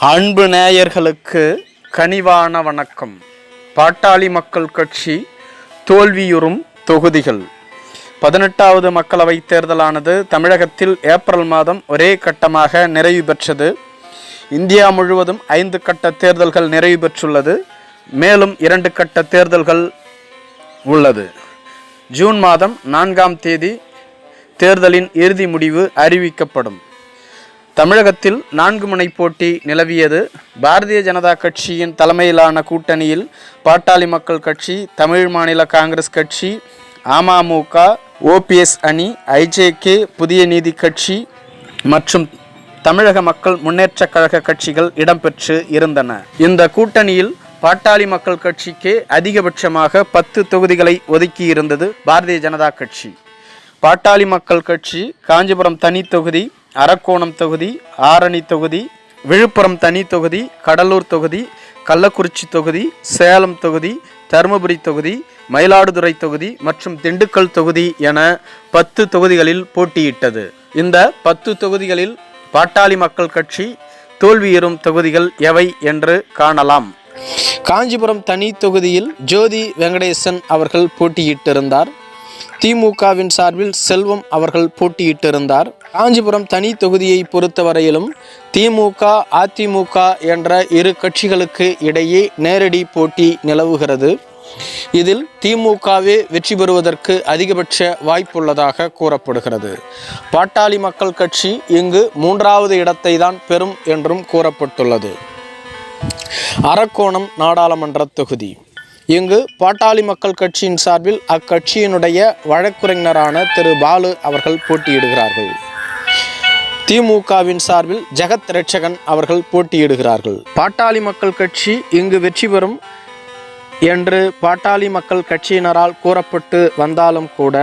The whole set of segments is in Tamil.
அன்பு நேயர்களுக்கு கனிவான வணக்கம். பாட்டாளி மக்கள் கட்சி தோல்வியுறும் தொகுதிகள். பதினெட்டாவது மக்களவைத் தேர்தலானது தமிழகத்தில் ஏப்ரல் மாதம் ஒரே கட்டமாக நிறைவு பெற்றது. இந்தியா முழுவதும் ஐந்து கட்ட தேர்தல்கள் நிறைவு பெற்றுள்ளது. மேலும் இரண்டு கட்ட தேர்தல்கள் உள்ளது. ஜூன் மாதம் நான்காம் தேதி தேர்தலின் இறுதி முடிவு அறிவிக்கப்படும். தமிழகத்தில் நான்கு முனை போட்டி நிலவியது. பாரதிய ஜனதா கட்சியின் தலைமையிலான கூட்டணியில் பாட்டாளி மக்கள் கட்சி தமிழ் மாநில காங்கிரஸ் கட்சி அமமுக ஓபிஎஸ் அணி ஐஜேகே புதிய நீதி கட்சி மற்றும் தமிழக மக்கள் முன்னேற்ற கழக கட்சிகள் இடம்பெற்று இருந்தன. இந்த கூட்டணியில் பாட்டாளி மக்கள் கட்சிக்கு அதிகபட்சமாக பத்து தொகுதிகளை ஒதுக்கி இருந்தது பாரதிய ஜனதா கட்சி. பாட்டாளி மக்கள் கட்சி காஞ்சிபுரம் தனி தொகுதி அரக்கோணம் தொகுதி ஆரணி தொகுதி விழுப்புரம் தனி தொகுதி கடலூர் தொகுதி கள்ளக்குறிச்சி தொகுதி சேலம் தொகுதி தருமபுரி தொகுதி மயிலாடுதுறை தொகுதி மற்றும் திண்டுக்கல் தொகுதி என பத்து தொகுதிகளில் போட்டியிட்டது. இந்த பத்து தொகுதிகளில் பாட்டாளி மக்கள் கட்சி தோல்வியுறும் தொகுதிகள் எவை என்று காணலாம். காஞ்சிபுரம் தனி தொகுதியில் ஜோதி வெங்கடேசன் அவர்கள் போட்டியிட்டிருந்தார். திமுகவின் சார்பில் செல்வம் அவர்கள் போட்டியிட்டிருந்தார். காஞ்சிபுரம் தனி தொகுதியை பொறுத்தவரையிலும் திமுக அதிமுக என்ற இரு கட்சிகளுக்கு இடையே நேரடி போட்டி நிலவுகிறது. இதில் திமுகவே வெற்றி பெறுவதற்கு அதிகபட்ச வாய்ப்புள்ளதாக கூறப்படுகிறது. பாட்டாளி மக்கள் கட்சி இங்கு மூன்றாவது இடத்தை தான் பெறும் என்றும் கூறப்பட்டுள்ளது. அரக்கோணம் நாடாளுமன்ற தொகுதி. இங்கு பாட்டாளி மக்கள் கட்சியின் சார்பில் அக்கட்சியினுடைய வழக்குரைஞரான திரு. பாலு அவர்கள் போட்டியிடுகிறார்கள். திமுகவின் சார்பில் ஜெகத் ரட்சகன் அவர்கள் போட்டியிடுகிறார்கள். பாட்டாளி மக்கள் கட்சி இங்கு வெற்றி பெறும் என்று பாட்டாளி மக்கள் கட்சியினரால் கூறப்பட்டு வந்தாலும் கூட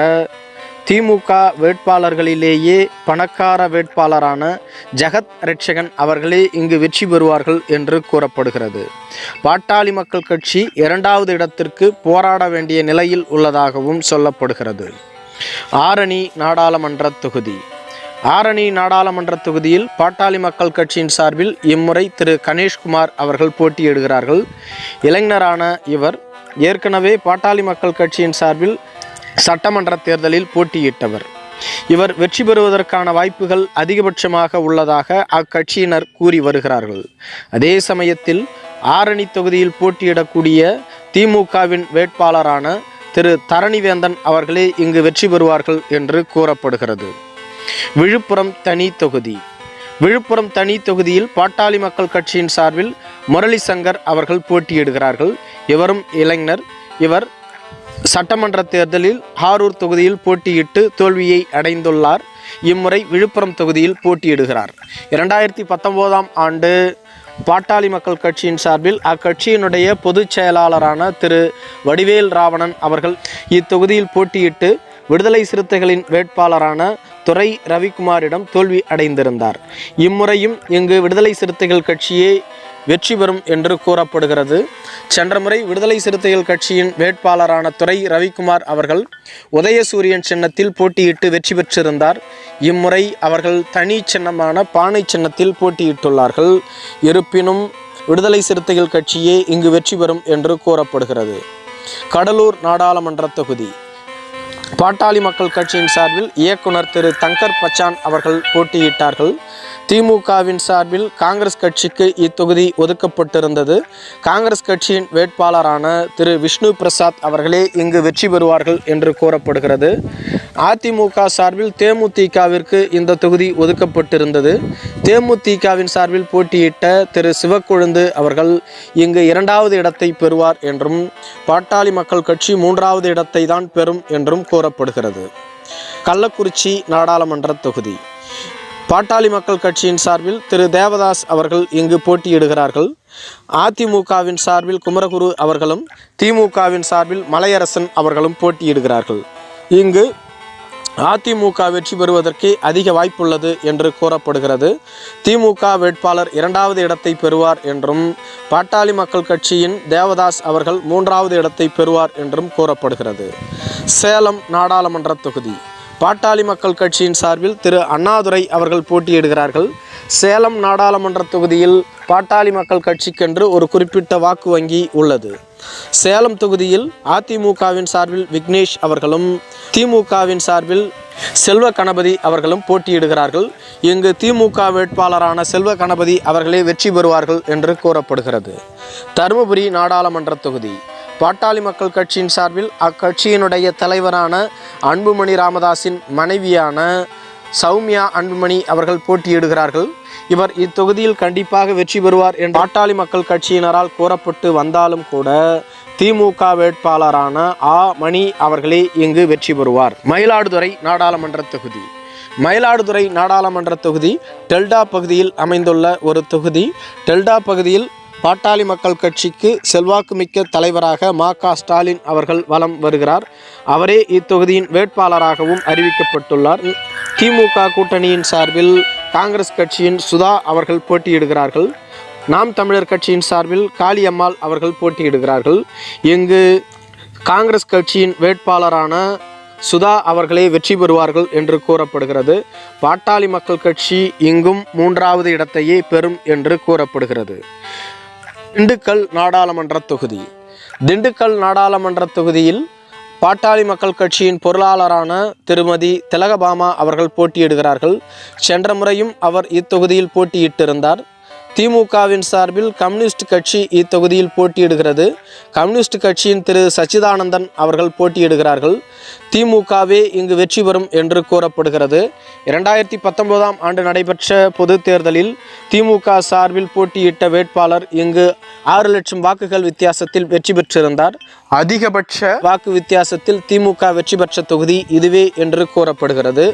திமுக வேட்பாளர்களிலேயே பணக்கார வேட்பாளரான ஜெகத் ரட்சகன் அவர்களே இங்கு வெற்றி பெறுவார்கள் என்று கூறப்படுகிறது. பாட்டாளி மக்கள் கட்சி இரண்டாவது இடத்திற்கு போராட வேண்டிய நிலையில் உள்ளதாகவும் சொல்லப்படுகிறது. ஆரணி நாடாளுமன்ற தொகுதி. ஆரணி நாடாளுமன்ற தொகுதியில் பாட்டாளி மக்கள் கட்சியின் சார்பில் இம்முறை திரு கணேஷ்குமார் அவர்கள் போட்டியிடுகிறார்கள். இளைஞரான இவர் ஏற்கனவே பாட்டாளி மக்கள் கட்சியின் சார்பில் சட்டமன்ற தேர்தலில் போட்டியிட்டவர். இவர் வெற்றி பெறுவதற்கான வாய்ப்புகள் அதிகபட்சமாக உள்ளதாக அக்கட்சியினர் கூறி வருகிறார்கள். அதே சமயத்தில் ஆரணி தொகுதியில் போட்டியிடக்கூடிய திமுகவின் வேட்பாளரான திரு தரணிவேந்தன் அவர்களே இங்கு வெற்றி பெறுவார்கள் என்று கூறப்படுகிறது. விழுப்புரம் தனி தொகுதி. விழுப்புரம் தனி தொகுதியில் பாட்டாளி மக்கள் கட்சியின் சார்பில் முரளி சங்கர் அவர்கள் போட்டியிடுகிறார்கள். இவரும் இளைஞர். இவர் சட்டமன்ற தேர்தலில் ஹாரூர் தொகுதியில் போட்டியிட்டு தோல்வியை அடைந்துள்ளார். இம்முறை விழுப்புரம் தொகுதியில் போட்டியிடுகிறார். இரண்டாயிரத்தி பத்தொம்போதாம் ஆண்டு பாட்டாளி மக்கள் கட்சியின் சார்பில் அக்கட்சியினுடைய பொதுச் செயலாளரான திரு வடிவேல் ராவணன் அவர்கள் இத்தொகுதியில் போட்டியிட்டு விடுதலை சிறுத்தைகளின் வேட்பாளரான துரை ரவிக்குமாரிடம் தோல்வி அடைந்திருந்தார். இம்முறையும் இங்கு விடுதலை சிறுத்தைகள் கட்சியே வெற்றி பெறும் என்று கூறப்படுகிறது. சென்ற முறை விடுதலை சிறுத்தைகள் கட்சியின் வேட்பாளரான துறை ரவிக்குமார் அவர்கள் உதயசூரியன் சின்னத்தில் போட்டியிட்டு வெற்றி பெற்றிருந்தார். இம்முறை அவர்கள் தனி சின்னமான பானை சின்னத்தில் போட்டியிட்டுள்ளார்கள். இருப்பினும் விடுதலை சிறுத்தைகள் கட்சியே இங்கு வெற்றி பெறும் என்று கூறப்படுகிறது. கடலூர் நாடாளுமன்ற தொகுதி. பாட்டாளி மக்கள் கட்சியின் சார்பில் இயக்குனர் திரு தங்கர் பச்சான் அவர்கள் போட்டியிட்டார்கள். திமுகவின் சார்பில் காங்கிரஸ் கட்சிக்கு இத்தொகுதி ஒதுக்கப்பட்டிருந்தது. காங்கிரஸ் கட்சியின் வேட்பாளரான திரு விஷ்ணு பிரசாத் அவர்களே இங்கு வெற்றி பெறுவார்கள் என்று கூறப்படுகிறது. அதிமுக சார்பில் தேமுதிகவிற்கு இந்த தொகுதி ஒதுக்கப்பட்டிருந்தது. தேமுதிகவின் சார்பில் போட்டியிட்ட திரு சிவக்கொழுந்து அவர்கள் இங்கு இரண்டாவது இடத்தை பெறுவார் என்றும் பாட்டாளி மக்கள் கட்சி மூன்றாவது இடத்தை தான் பெறும் என்றும் கூறப்படுகிறது. கள்ளக்குறிச்சி நாடாளுமன்ற தொகுதி. பாட்டாளி மக்கள் கட்சியின் சார்பில் திரு தேவதாஸ் அவர்கள் இங்கு போட்டியிடுகிறார்கள். அதிமுகவின் சார்பில் குமரகுரு அவர்களும் திமுகவின் சார்பில் மலையரசன் அவர்களும் போட்டியிடுகிறார்கள். இங்கு அதிமுக வெற்றி பெறுவதற்கு அதிக வாய்ப்புள்ளது என்று கூறப்படுகிறது. திமுக வேட்பாளர் இரண்டாவது இடத்தை பெறுவார் என்றும் பாட்டாளி மக்கள் கட்சியின் தேவதாஸ் அவர்கள் மூன்றாவது இடத்தை பெறுவார் என்றும் கூறப்படுகிறது. சேலம் நாடாளுமன்ற தொகுதி. பாட்டாளி மக்கள் கட்சியின் சார்பில் திரு அண்ணாதுரை அவர்கள் போட்டியிடுகிறார்கள். சேலம் நாடாளுமன்ற தொகுதியில் பாட்டாளி மக்கள் கட்சிக்கென்று ஒரு குறிப்பிட்ட வாக்கு வங்கி உள்ளது. சேலம் தொகுதியில் அதிமுகவின் சார்பில் விக்னேஷ் அவர்களும் திமுகவின் சார்பில் செல்வ கணபதி அவர்களும் போட்டியிடுகிறார்கள். இங்கு திமுக வேட்பாளரான செல்வ கணபதி அவர்களே வெற்றி பெறுவார்கள் என்று கூறப்படுகிறது. தருமபுரி நாடாளுமன்ற தொகுதி. பாட்டாளி மக்கள் கட்சியின் சார்பில் அக்கட்சியினுடைய தலைவரான அன்புமணி ராமதாஸின் மனைவியான சௌமியா அன்புமணி அவர்கள் போட்டியிடுகிறார்கள். இவர் இத்தொகுதியில் கண்டிப்பாக வெற்றி பெறுவார் என்று பாட்டாளி மக்கள் கட்சியினரால் கூறப்பட்டு வந்தாலும் கூட திமுக வேட்பாளரான ஆ. மணி அவர்களே இங்கு வெற்றி பெறுவார். மயிலாடுதுறை நாடாளுமன்ற தொகுதி. மயிலாடுதுறை நாடாளுமன்ற தொகுதி டெல்டா பகுதியில் அமைந்துள்ள ஒரு தொகுதி. டெல்டா பகுதியில் பாட்டாளி மக்கள் கட்சிக்கு செல்வாக்குமிக்க தலைவராக மா க. ஸ்டாலின் அவர்கள் வலம் வருகிறார். அவரே இத்தொகுதியின் வேட்பாளராகவும் அறிவிக்கப்பட்டுள்ளார். திமுக கூட்டணியின் சார்பில் காங்கிரஸ் கட்சியின் சுதா அவர்கள் போட்டியிடுகிறார்கள். நாம் தமிழர் கட்சியின் சார்பில் காளியம்மாள் அவர்கள் போட்டியிடுகிறார்கள். இங்கு காங்கிரஸ் கட்சியின் வேட்பாளரான சுதா அவர்களே வெற்றி பெறுவார்கள் என்று கூறப்படுகிறது. பாட்டாளி மக்கள் கட்சி இங்கும் மூன்றாவது இடத்தையே பெறும் என்று கூறப்படுகிறது. திண்டுக்கல் நாடாளுமன்ற தொகுதி. திண்டுக்கல் நாடாளுமன்ற தொகுதியில் பாட்டாளி மக்கள் கட்சியின் பொருளாளரான திருமதி திலகபாமா அவர்கள் போட்டியிடுகிறார்கள். சென்ற முறையும் அவர் இத்தொகுதியில் போட்டியிட்டிருந்தார். திமுகவின் சார்பில் கம்யூனிஸ்ட் கட்சி இத்தொகுதியில் போட்டியிடுகிறது. கம்யூனிஸ்ட் கட்சியின் திரு. சச்சிதானந்தன் அவர்கள் போட்டியிடுகிறார்கள். திமுகவே இங்கு வெற்றி பெறும் என்று கூறப்படுகிறது. இரண்டாயிரத்தி பத்தொன்பதாம் ஆண்டு நடைபெற்ற பொது தேர்தலில் திமுக சார்பில் போட்டியிட்ட வேட்பாளர் இங்கு ஆறு லட்சம் வாக்குகள் வித்தியாசத்தில் வெற்றி பெற்றிருந்தார். அதிகபட்ச வாக்கு வித்தியாசத்தில் திமுக வெற்றி பெற்ற தொகுதி இதுவே என்று கூறப்படுகிறது.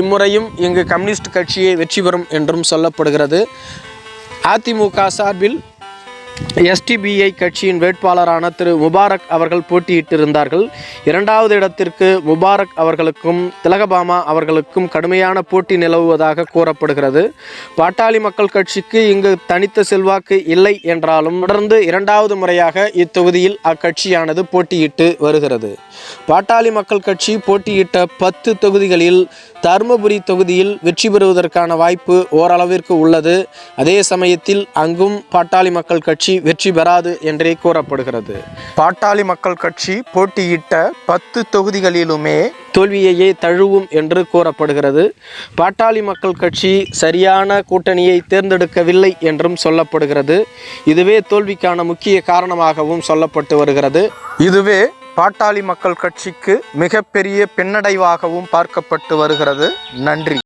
இம்முறையும் இங்கு கம்யூனிஸ்ட் கட்சியே வெற்றி பெறும் என்றும் சொல்லப்படுகிறது. அதிமுக சார்பில் எஸ்டிபிஐ கட்சியின் வேட்பாளரான திரு முபாரக் அவர்கள் போட்டியிட்டிருந்தார்கள். இரண்டாவது இடத்திற்கு முபாரக் அவர்களுக்கும் திலகபாமா அவர்களுக்கும் கடுமையான போட்டி நிலவுவதாக கூறப்படுகிறது. பாட்டாளி மக்கள் கட்சிக்கு இங்கு தனித்த செல்வாக்கு இல்லை என்றாலும் தொடர்ந்து இரண்டாவது முறையாக இத்தொகுதியில் அக்கட்சியானது போட்டியிட்டு வருகிறது. பாட்டாளி மக்கள் கட்சி போட்டியிட்ட பத்து தொகுதிகளில் தருமபுரி தொகுதியில் வெற்றி பெறுவதற்கான வாய்ப்பு ஓரளவிற்கு உள்ளது. அதே சமயத்தில் அங்கும் பாட்டாளி மக்கள் கட்சி கட்சி வெற்றி பெறாது என்றே கூறப்படுகிறது. பாட்டாளி மக்கள் கட்சி போட்டியிட்ட பத்து தொகுதிகளிலுமே தோல்வியையே தழுவும் என்று கூறப்படுகிறது. பாட்டாளி மக்கள் கட்சி சரியான கூட்டணியை தேர்ந்தெடுக்கவில்லை என்றும் சொல்லப்படுகிறது. இதுவே தோல்விக்கான முக்கிய காரணமாகவும் சொல்லப்பட்டு வருகிறது. இதுவே பாட்டாளி மக்கள் கட்சிக்கு மிகப்பெரிய பின்னடைவாகவும் பார்க்கப்பட்டு வருகிறது. நன்றி.